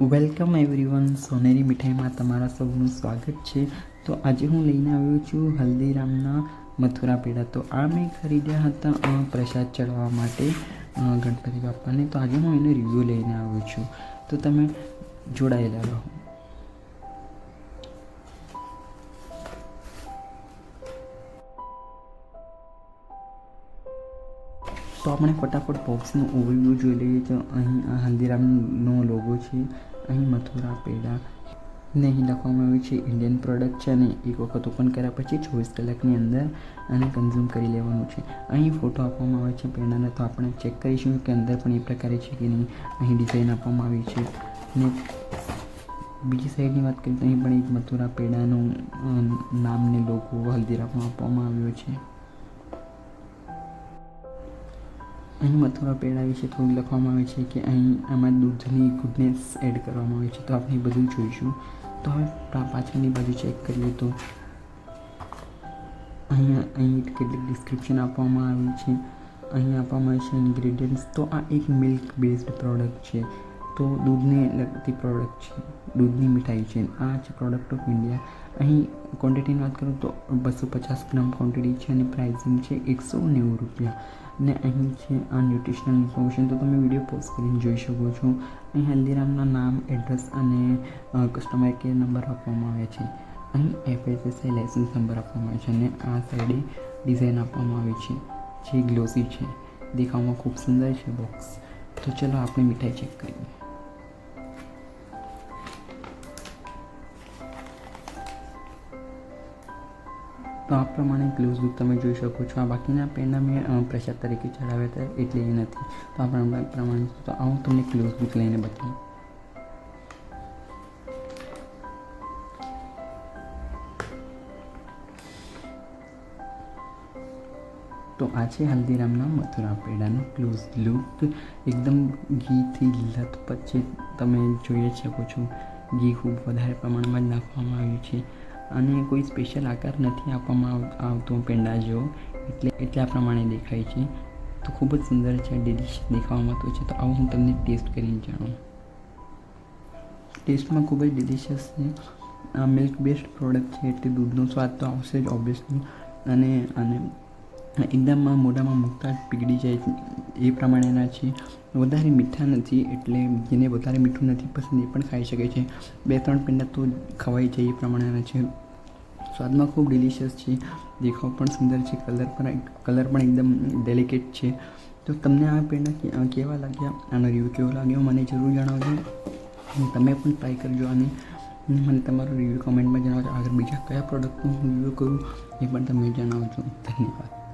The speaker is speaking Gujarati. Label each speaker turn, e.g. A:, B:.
A: વેલકમ એવરીવન સોનેરી મીઠાઈમાં તમારા સૌનું સ્વાગત છે. તો આજે હું લઈને આવ્યો છું હલ્દીરામના મથુરા પેડા તો આ મેં ખરીદ્યા હતા પ્રસાદ ચડવા માટે ગણપતિ બાપાને. તો આજે હું એનો રિવ્યૂ લઈને આવ્યો છું. તો તમે જોડાયેલા રહો. તો આપણે ફટાફટ બોક્સનું ઓવરવ્યૂ જોઈ લઈએ તો અહીં આ હલ્દીરામનો લોગો છે, અહીં મથુરા પેડા ને અહીં લખવામાં આવ્યું છે ઇન્ડિયન પ્રોડક્ટ છે અને એક વખત ઓપન કર્યા પછી ચોવીસ કલાકની અંદર આને કન્ઝ્યુમ કરી લેવાનું છે. અહીં ફોટો આપવામાં આવે છે પેડાના, તો આપણે ચેક કરીશું કે અંદર પણ એ પ્રકારે છે કે નહીં. અહીં ડિઝાઇન આપવામાં આવી છે. ને બીજી સાઈડની વાત કરીએ તો અહીં પણ એક મથુરા પેડાનું નામને નામ લોગો હલ્દીરામમાં આપવામાં આવ્યો છે. અહીં મથુરા પેડા વિશે થોડું લખવામાં આવે છે કે અહીં આમાં દૂધની ગુડનેસ એડ કરવામાં આવે છે. તો આપણે બધું જોઈશું. તો હવે પાછળની બાજુ ચેક કરીએ તો અહીંયા, અહીં કેટલીક ડિસ્ક્રિપ્શન આપવામાં આવી છે. અહીં આપવામાં આવે છે ઇન્ગ્રેડિયન્ટ્સ તો આ એક મિલ્ક બેઝડ પ્રોડક્ટ છે. તો દૂધને લગતી પ્રોડક્ટ છે, દૂધની મીઠાઈ છે. આ છે પ્રોડક્ટ ઓફ ઇન્ડિયા અહીં ક્વોન્ટિટીની વાત કરું તો બસો પચાસ ગ્રામ ક્વોન્ટિટી છે અને પ્રાઇસિંગ છે એકસો નેવું રૂપિયા. ને અહીં છે આ ન્યુટ્રિશનલ ઇન્ફોર્મેશન તો તમે વીડિયો પોઝ કરીને જોઈ શકો છો. અહીં હલ્દીરામના નામ એડ્રેસ અને કસ્ટમર કેર નંબર આપવામાં આવે છે. અહીં એફએસએસઆઈ લાઇસન્સ નંબર આપવામાં આવે છે અને આ સાઈડે ડિઝાઇન આપવામાં આવી છે, જે ગ્લોસી છે. દેખાવમાં ખૂબ સુંદર છે બોક્સ તો ચલો આપણે મીઠાઈ ચેક કરીએ. તો આ પ્રમાણે ક્લોઝ લુક તમે જોઈ શકો છો. આ બાકીના પેનના મેં પ્રસાદ તરીકે ચડાવ્યા હતા, એટલે એ નથી. તો આ પ્રમાણે તો આ હું તમને ક્લોઝ લુક લઈને બતાવું. તો આ છે હલ્દીરામના મથુરા પેડાનો ક્લોઝ લુક. એકદમ ઘીથી લથપથ છે તમે જોઈ શકો છો. ઘી ખૂબ વધારે પ્રમાણમાં જ નાખવામાં આવ્યું છે. અને કોઈ સ્પેશિયલ આકાર નથી આપવામાં આવ- આવતો પેંડા જેવો એટલે એટલે પ્રમાણે દેખાય છે. તો ખૂબ જ સુંદર છે ડિલિશ દેખાવામાં તો છે. તો આવું હું તમને ટેસ્ટ કરીને જાણું ટેસ્ટમાં ખૂબ જ ડિલિશિયસ છે. આ મિલ્ક બેસ્ડ પ્રોડક્ટ છે. એટલે દૂધનો સ્વાદ તો આવશે જ ઓબ્વિયસલી અને અને, એકદમ મોઢામાં મૂકતા જ પીગળી જાય એ પ્રમાણેના છે. વધારે મીઠા નથી એટલે જેને વધારે મીઠું નથી પસંદ એ પણ ખાઈ શકે છે. બે ત્રણ પેંડા તો ખવાઈ જાય એ પ્રમાણેના છે. સ્વાદમાં ખૂબ ડિલિશિયસ છે. દેખાવ પણ સુંદર છે. કલર પણ કલર પણ એકદમ ડેલિકેટ છે. તો તમને આ પેંડા કેવા લાગ્યા? આનો રિવ્યૂ કેવો લાગ્યો? મને જરૂર જણાવજો. તમે પણ ટ્રાય કરજો અને મને તમારો રિવ્યૂ કમેન્ટમાં જણાવજો. આગળ બીજા કયા પ્રોડક્ટનું રિવ્યૂ કરું એ પણ તમે જણાવજો. ધન્યવાદ.